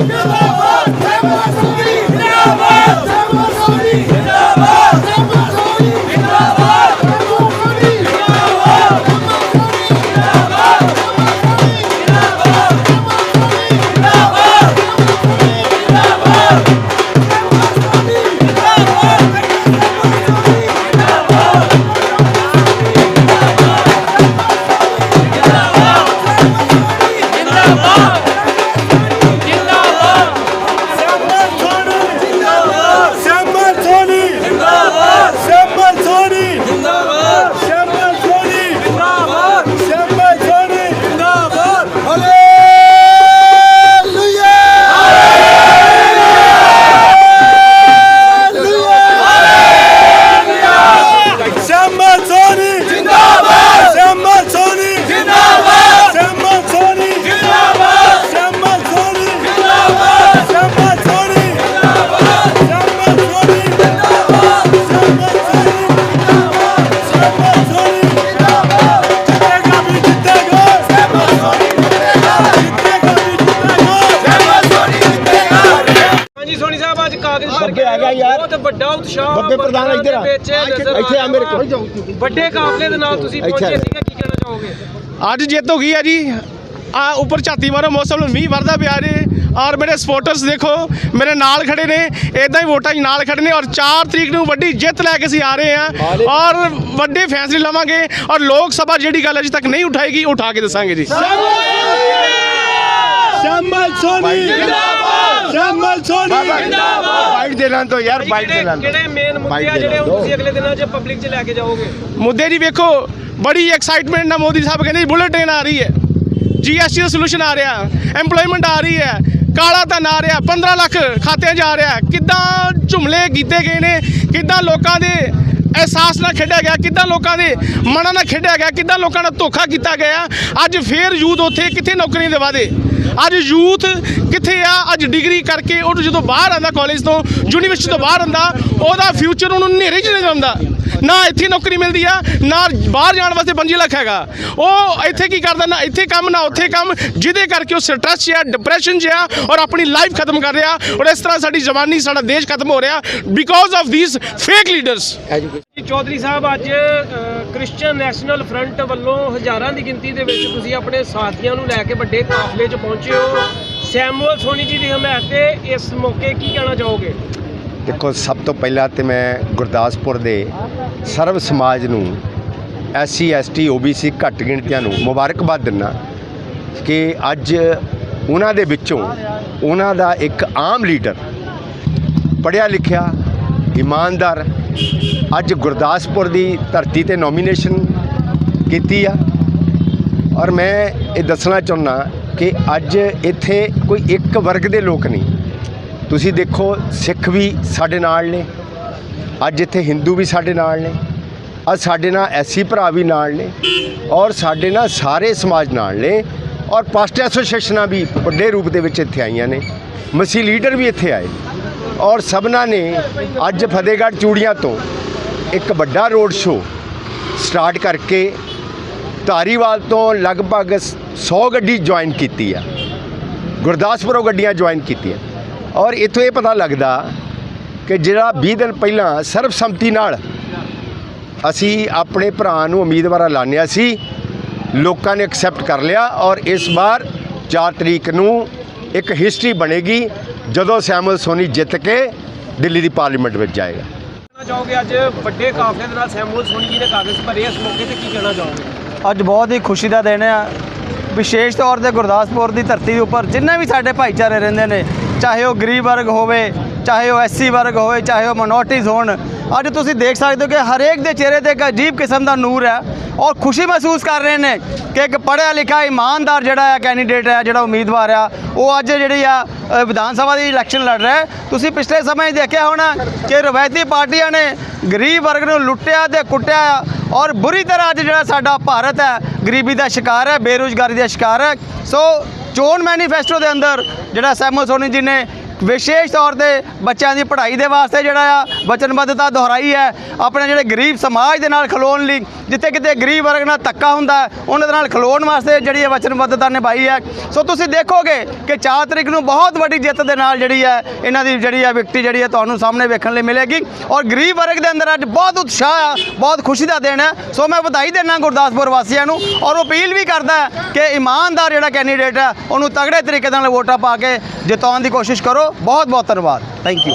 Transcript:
ਸ਼ੈਮਲ ਵੱਡਾ ਉਤਸ਼ਾਹ ਬੱਬੇ ਪ੍ਰਧਾਨ ਇੱਧਰ ਆ। ਇੱਥੇ ਆ ਮੇਰੇ ਕੋਲ। ਵੱਡੇ ਕਾਫਲੇ ਦੇ ਨਾਲ ਤੁਸੀਂ ਇੱਥੇ ਪਹੁੰਚੇ ਆ। ਸੀਗਾ ਕੀ ਕਹਿਣਾ ਚਾਹੋਗੇ? ਅੱਜ ਜਿੱਤ ਹੋ ਗਈ ਹੈ ਜੀ। ਆ ਉੱਪਰ ਝਾਤੀ ਮਾਰੋ ਮੌਸਮ ਨੂੰ ਮੀਂਹ ਵਰਦਾ ਪਿਆ ਜੀ। ਔਰ ਮੇਰੇ ਸਪੋਰਟਰਸ ਦੇਖੋ ਮੇਰੇ ਨਾਲ ਖੜੇ ਨੇ। ਇਦਾਂ ਹੀ ਵੋਟਾਂ 'ਚ ਨਾਲ ਖੜੇ ਨੇ ਔਰ 4 ਤਰੀਕ ਨੂੰ ਵੱਡੀ ਜਿੱਤ ਲੈ ਕੇ ਅਸੀਂ ਆ ਰਹੇ ਹਾਂ। ਔਰ ਵੱਡੇ ਫੈਸਲੇ ਲਵਾਂਗੇ। ਔਰ ਲੋਕ ਸਭਾ ਜਿਹੜੀ ਗੱਲ ਅਜੇ ਤੱਕ ਨਹੀਂ ਉਠਾਏਗੀ ਉਠਾ ਕੇ ਦੱਸਾਂਗੇ ਜੀ। ਸ਼ੈਮਲ ਸੋਨੀ। ਜਿੰਦਾਬਾਦ ਸ਼ੈਮਲ ਸੋਨੀ। ਜਿੰਦਾਬਾਦ ਬਾਈਟ ਦੇ ਲਾਂ ਤੋਂ ਯਾਰ ਬਾਈਟ ਦੇ ਕਿਹੜੇ ਲਾਂ ਕਿਹੜੇ ਮੇਨ ਮੁੱਦੇ ਆ ਜਿਹੜੇ ਹੁਣ। ਤੁਸੀਂ ਅਗਲੇ ਦਿਨਾਂ 'ਚ ਪਬਲਿਕ 'ਚ ਲੈ ਕੇ ਜਾਓਗੇ? ਮੁੱਦੇ ਜੀ ਵੇਖੋ ਬੜੀ ਐਕਸਾਈਟਮੈਂਟ ਨਾਲ ਮੋਦੀ ਸਾਹਿਬ ਕਹਿੰਦੇ ਬੁਲਟ ਟ੍ਰੇਨ ਆ ਰਹੀ ਹੈ। ਜੀਐਸਟੀ ਦਾ ਸੋਲੂਸ਼ਨ ਆ ਰਿਹਾ। ਐਮਪਲੋਇਮੈਂਟ ਆ ਰਹੀ ਹੈ। ਕਾਲਾ ਧਨ ਆ ਰਿਹਾ। 15 ਲੱਖ ਖਾਤਿਆਂ 'ਚ ਆ ਰਿਹਾ। ਕਿੱਦਾਂ ਝੁਮਲੇ ਕੀਤੇ ਗਏ ਨੇ ਕਿੱਦਾਂ ਲੋਕਾਂ ਦੇ ਅਹਿਸਾਸ ਨਾਲ ਖੇਡਿਆ ਗਿਆ ਕਿੱਦਾਂ ਲੋਕਾਂ ਦੇ ਮਨਾਂ ਨਾਲ ਖੇਡਿਆ ਗਿਆ ਕਿੱਦਾਂ ਲੋਕਾਂ ਨਾਲ ਧੋਖਾ ਕੀਤਾ ਗਿਆ। ਅੱਜ ਫੇਰ ਯੂਥ ਉੱਥੇ ਕਿੱਥੇ ਨੌਕਰੀਆਂ ਦੇ ਵਾਅਦੇ? ਅੱਜ ਯੂਥ ਕਿੱਥੇ ਆ? ਅੱਜ ਡਿਗਰੀ ਕਰਕੇ ਉਹ ਜਦੋਂ ਬਾਹਰ ਆਂਦਾ ਕਾਲਜ ਤੋਂ ਯੂਨੀਵਰਸਿਟੀ ਤੋਂ ਬਾਹਰ ਆਂਦਾ ਉਹਦਾ ਫਿਊਚਰ ਉਹਨੂੰ ਹਨੇਰੇ 'ਚ ਨਹੀਂ ਜਾਂਦਾ। ਨਾ ਇੱਥੇ ਨੌਕਰੀ ਮਿਲਦੀ ਆ, ਨਾ ਬਾਹਰ ਜਾਣ ਵਾਸਤੇ 5 ਲੱਖ ਹੈਗਾ। ਉਹ ਇੱਥੇ ਕੀ ਕਰਦਾ ਨਾ, ਇੱਥੇ ਕੰਮ ਨਾ, ਉੱਥੇ ਕੰਮ, ਜਿਹਦੇ ਕਰਕੇ ਉਹ ਸਟ੍ਰੈਸ 'ਚ ਆ ਡਿਪਰੈਸ਼ਨ 'ਚ ਆ, ਔਰ ਆਪਣੀ ਲਾਈਫ ਖਤਮ ਕਰ ਰਿਹਾ, ਔਰ ਇਸ ਤਰ੍ਹਾਂ ਸਾਡੀ ਜਵਾਨੀ, ਸਾਡਾ ਦੇਸ਼ ਖਤਮ ਹੋ ਰਿਹਾ because of these fake leaders Chaudhary ਸਾਹਿਬ, ਅੱਜ ਕ੍ਰਿਸਚੀਅਨ ਨੈਸ਼ਨਲ ਫਰੰਟ ਵੱਲੋਂ ਹਜ਼ਾਰਾਂ ਦੀ ਗਿਣਤੀ ਦੇ ਵਿੱਚ ਤੁਸੀਂ ਆਪਣੇ ਸਾਥੀਆਂ ਨੂੰ ਲੈ ਕੇ ਵੱਡੇ ਕਾਫਲੇ 'ਚ ਪਹੁੰਚੇ ਹੋ। ਸੈਮੂਅਲ ਸੋਨੀ ਜੀ ਦੀ ਹਮਾਇਤ ਤੇ ਇਸ ਮੌਕੇ ਕੀ ਕਹਿਣਾ ਚਾਹੋਗੇ? ਦੇਖੋ, ਸਭ ਤੋਂ ਪਹਿਲਾਂ ਤੇ ਮੈਂ ਗੁਰਦਾਸਪੁਰ ਦੇ ਸਰਵ ਸਮਾਜ ਨੂੰ, ਐਸਸੀ, ਐਸਟੀ, ਓਬੀਸੀ ਘੱਟ ਗਿਣਤੀਆਂ ਨੂੰ ਮੁਬਾਰਕਬਾਦ ਦਿੰਦਾ ਕਿ ਅੱਜ ਉਹਨਾਂ ਦੇ ਵਿੱਚੋਂ ਉਹਨਾਂ ਦਾ ਇੱਕ ਆਮ ਲੀਡਰ ਪੜ੍ਹਿਆ ਲਿਖਿਆ, ਇਮਾਨਦਾਰ ਅੱਜ ਗੁਰਦਾਸਪੁਰ ਦੀ ਧਰਤੀ ਤੇ ਨੋਮੀਨੇਸ਼ਨ ਕੀਤੀ ਆ। ਔਰ ਮੈਂ ਇਹ ਦੱਸਣਾ ਚਾਹੁੰਦਾ ਕਿ ਅੱਜ ਇੱਥੇ ਕੋਈ ਇੱਕ ਵਰਗ ਦੇ ਲੋਕ ਨਹੀਂ ਤੁਸੀਂ ਦੇਖੋ, ਸਿੱਖ ਵੀ ਸਾਡੇ ਨਾਲ ਨੇ। ਅੱਜ ਇੱਥੇ ਹਿੰਦੂ ਵੀ ਸਾਡੇ ਨਾਲ ਨੇ। ਅੱਜ ਸਾਡੇ ਨਾਲ ਐਸੀ ਭਰਾ ਵੀ ਨਾਲ ਨੇ। ਔਰ ਸਾਡੇ ਨਾਲ ਸਾਰੇ ਸਮਾਜ ਨਾਲ ਨੇ। ਔਰ ਪਾਸਟ ਐਸੋਸੀਏਸ਼ਨਾਂ ਵੀ ਵੱਡੇ ਰੂਪ ਦੇ ਵਿੱਚ ਇੱਥੇ ਆਈਆਂ ਨੇ। ਮਸੀ ਲੀਡਰ ਵੀ ਇੱਥੇ ਆਏ ਔਰ ਸਭਨਾਂ ਨੇ ਅੱਜ ਫਤਿਹਗੜ੍ਹ ਚੂੜੀਆਂ ਤੋਂ ਇੱਕ ਵੱਡਾ ਰੋਡ ਸ਼ੋਅ ਸਟਾਰਟ ਕਰਕੇ ਧਾਰੀਵਾਲ ਤੋਂ ਲਗਭਗ 100 ਗੱਡੀ ਜੁਆਇਨ ਕੀਤੀ ਆ। ਗੁਰਦਾਸਪੁਰੋਂ ਗੱਡੀਆਂ ਜੁਆਇਨ ਕੀਤੀਆਂ। ਔਰ ਇੱਥੋਂ ਇਹ ਪਤਾ ਲੱਗਦਾ ਕਿ ਜਿਹੜਾ 20 ਦਿਨ ਪਹਿਲਾਂ ਸਰਬਸੰਮਤੀ ਨਾਲ ਅਸੀਂ ਆਪਣੇ ਭਰਾ ਨੂੰ ਉਮੀਦਵਾਰ ਐਲਾਨਿਆ ਸੀ ਲੋਕਾਂ ਨੇ ਐਕਸੈਪਟ ਕਰ ਲਿਆ ਔਰ ਇਸ ਵਾਰ 4 ਤਰੀਕ ਨੂੰ ਇੱਕ ਹਿਸਟਰੀ ਬਣੇਗੀ ਜਦੋਂ ਸੈਮਲ ਸੋਨੀ ਜਿੱਤ ਕੇ ਦਿੱਲੀ ਦੀ ਪਾਰਲੀਮੈਂਟ ਵਿੱਚ ਜਾਏਗਾ। ਕਹਿਣਾ ਚਾਹੋਗੇ ਅੱਜ ਵੱਡੇ ਕਾਫਲੇ ਦੇ ਨਾਲ ਸੈਮੂਅਲ ਸੋਨੀ ਜੀ ਨੇ ਕਾਗਜ਼ ਭਰੇ ਇਸ ਮੌਕੇ ਤੇ ਕੀ ਕਹਿਣਾ ਚਾਹੋਗੇ? ਅੱਜ ਬਹੁਤ ਹੀ ਖੁਸ਼ੀ ਦਾ ਦਿਨ ਆ। ਵਿਸ਼ੇਸ਼ ਤੌਰ ਤੇ ਗੁਰਦਾਸਪੁਰ ਦੀ ਧਰਤੀ ਦੇ ਉੱਪਰ ਜਿੰਨੇ ਵੀ ਸਾਡੇ ਭਾਈਚਾਰੇ ਰਹਿੰਦੇ ਨੇ, ਚਾਹੇ ਉਹ ਗਰੀਬ ਵਰਗ ਹੋਵੇ ਚਾਹੇ ਉਹ ਐਸਸੀ ਵਰਗ ਹੋਵੇ, ਚਾਹੇ ਉਹ ਮਨੋਰਟੀਜ਼ ਹੋਣ, ਅੱਜ ਤੁਸੀਂ ਦੇਖ ਸਕਦੇ ਹੋ ਕਿ ਹਰੇਕ ਦੇ ਚਿਹਰੇ ਤੇ ਇੱਕ ਅਜੀਬ ਕਿਸਮ ਦਾ ਨੂਰ ਹੈ ਔਰ ਖੁਸ਼ੀ ਮਹਿਸੂਸ ਕਰ ਰਹੇ ਨੇ ਕਿ ਇੱਕ ਪੜ੍ਹਿਆ ਲਿਖਿਆ ਇਮਾਨਦਾਰ ਜਿਹੜਾ ਹੈ ਕੈਂਡੀਡੇਟ ਹੈ ਜਿਹੜਾ ਉਮੀਦਵਾਰ ਆ, ਉਹ ਅੱਜ ਜਿਹੜੀ ਆ ਵਿਧਾਨ ਸਭਾ ਦੀ ਇਲੈਕਸ਼ਨ ਲੜ ਰਿਹਾ ਤੁਸੀਂ ਪਿਛਲੇ ਸਮੇਂ 'ਚ ਦੇਖਿਆ ਹੋਣਾ ਕਿ ਰਵਾਇਤੀ ਪਾਰਟੀਆਂ ਨੇ ਗਰੀਬ ਵਰਗ ਨੂੰ ਲੁੱਟਿਆ ਤੇ ਕੁੱਟਿਆ ਔਰ ਬੁਰੀ ਤਰ੍ਹਾਂ ਅੱਜ ਜਿਹੜਾ ਸਾਡਾ ਭਾਰਤ ਹੈ, ਗਰੀਬੀ ਦਾ ਸ਼ਿਕਾਰ ਹੈ, ਬੇਰੁਜ਼ਗਾਰੀ ਦਾ ਸ਼ਿਕਾਰ ਹੈ। ਸੋ ਚੋਣ ਮੈਨੀਫੈਸਟੋ ਦੇ ਅੰਦਰ ਜਿਹੜਾ ਸੈਮੋ ਸੋਨੀ ਜੀ ਨੇ ਵਿਸ਼ੇਸ਼ ਤੌਰ ਤੇ ਬੱਚਿਆਂ ਦੀ ਪੜ੍ਹਾਈ ਦੇ ਵਾਸਤੇ ਜਿਹੜਾ ਆ, ਵਚਨਬੱਧਤਾ ਦੁਹਰਾਈ ਹੈ। ਆਪਣੇ ਜਿਹੜੇ ਗਰੀਬ ਸਮਾਜ ਦੇ ਨਾਲ ਖਲੋਣ ਲਈ, ਜਿੱਥੇ ਕਿਤੇ ਗਰੀਬ ਵਰਗ ਨਾਲ ਧੱਕਾ ਹੁੰਦਾ ਉਹਨਾਂ ਦੇ ਨਾਲ ਖਲੋਣ ਵਾਸਤੇ ਜਿਹੜੀ ਹੈ ਵਚਨਬੱਧਤਾ ਨਿਭਾਈ ਹੈ। ਸੋ ਤੁਸੀਂ ਦੇਖੋਗੇ ਕਿ 4 ਤਰੀਕ ਨੂੰ ਬਹੁਤ ਵੱਡੀ ਜਿੱਤ ਦੇ ਨਾਲ ਜਿਹੜੀ ਹੈ, ਇਹਨਾਂ ਦੀ ਜਿਹੜੀ ਹੈ ਵਿਕਟੀ ਜਿਹੜੀ ਹੈ ਤੁਹਾਨੂੰ ਸਾਹਮਣੇ ਵੇਖਣ ਲਈ ਮਿਲੇਗੀ। ਔਰ ਗਰੀਬ ਵਰਗ ਦੇ ਅੰਦਰ ਅੱਜ ਬਹੁਤ ਉਤਸ਼ਾਹ ਆ, ਬਹੁਤ ਖੁਸ਼ੀ ਦਾ ਦਿਨ ਹੈ। ਸੋ ਮੈਂ ਵਧਾਈ ਦਿੰਦਾ ਗੁਰਦਾਸਪੁਰ ਵਾਸੀਆਂ ਨੂੰ ਔਰ ਅਪੀਲ ਵੀ ਕਰਦਾ ਕਿ ਇਮਾਨਦਾਰ ਜਿਹੜਾ ਕੈਂਡੀਡੇਟ ਹੈ, ਉਹਨੂੰ ਤਗੜੇ ਤਰੀਕੇ ਨਾਲ ਵੋਟਾਂ ਪਾ ਕੇ ਜਿਤਾਉਣ ਦੀ ਕੋਸ਼ਿਸ਼ ਕਰੋ। ਬਹੁਤ ਬਹੁਤ ਧੰਨਵਾਦ। Thank you